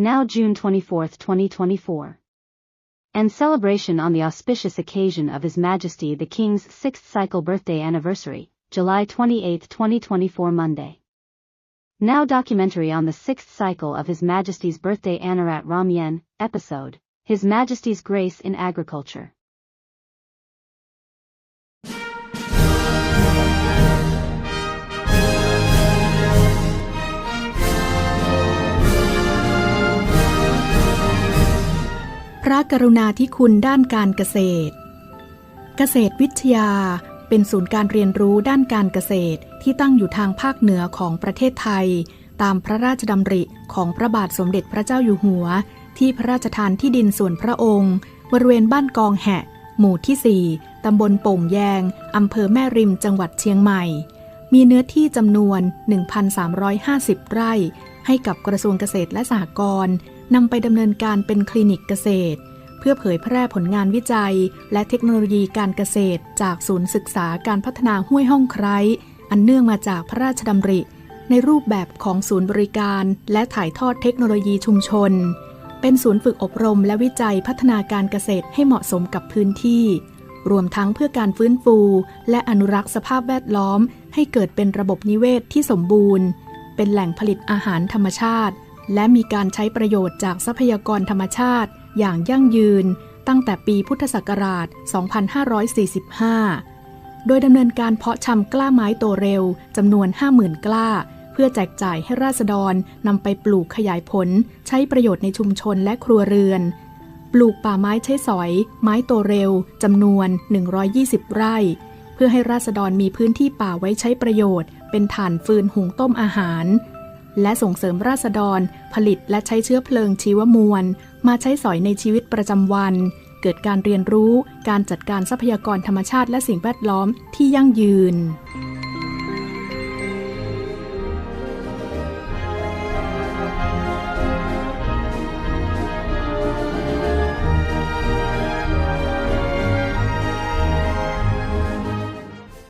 now June 24, 2024. And celebration on the auspicious occasion of His Majesty the King's sixth cycle birthday anniversary, July 28, 2024 Monday. Now documentary on the sixth cycle of His Majesty's birthday Anarat Ramyen, episode, His Majesty's Grace in Agriculture. ระกรุณาธิคุณด้านการเกษตร เกษตรวิทยาเป็นศูนย์การเรียนรู้ด้านการเกษตรที่ตั้งอยู่ทางภาคเหนือของประเทศไทย ตามพระราชดำริของพระบาทสมเด็จพระเจ้าอยู่หัว ที่พระราชทานที่ดินส่วนพระองค์บริเวณบ้านกองแหะ หมู่ที่ 4 ตำบลโป่งแยง อำเภอแม่ริม จังหวัดเชียงใหม่ มีเนื้อที่จำนวน 1,350 ไร่ ให้กับกระทรวงเกษตรและสหกรณ์ นำไปดำเนินการเป็นคลินิกเกษตร เพื่อเผยแพร่ผลงานวิจัย และเทคโนโลยีการเกษตร จากศูนย์ศึกษาการพัฒนาห้วยห้องไคร้อันเนื่องมาจากพระราชดำริ ในรูปแบบของศูนย์บริการ และถ่ายทอดเทคโนโลยีชุมชน เป็นศูนย์ฝึกอบรมและวิจัยพัฒนาการเกษตรให้เหมาะสมกับพื้นที่ รวมทั้งเพื่อการฟื้นฟู และอนุรักษ์สภาพแวดล้อม ให้เกิดเป็นระบบนิเวศที่สมบูรณ์ เป็นแหล่งผลิตอาหารธรรมชาติ และมีการใช้ประโยชน์จากทรัพยากรธรรมชาติ อย่างยั่งยืน ตั้งแต่ปีพุทธศักราช 2545 โดยดำเนินการเพาะชำกล้าไม้โตเร็วจำนวน 50,000 กล้า เพื่อแจกจ่ายให้ราษฎรนำไปปลูกขยายผล ใช้ประโยชน์ในชุมชนและครัวเรือน ปลูกป่าไม้ใช้สอย ไม้โตเร็วจำนวน 120 ไร่ เพื่อให้ราษฎรมีพื้นที่ป่าไว้ใช้ประโยชน์ เป็นถ่านฟืนหุงต้มอาหาร และส่งเสริมราษฎร ผลิตและใช้เชื้อเพลิงชีวมวล มาใช้สอยในชีวิตประจำวัน เกิดการเรียนรู้การจัดการทรัพยากรธรรมชาติและสิ่งแวดล้อมที่ยั่งยืน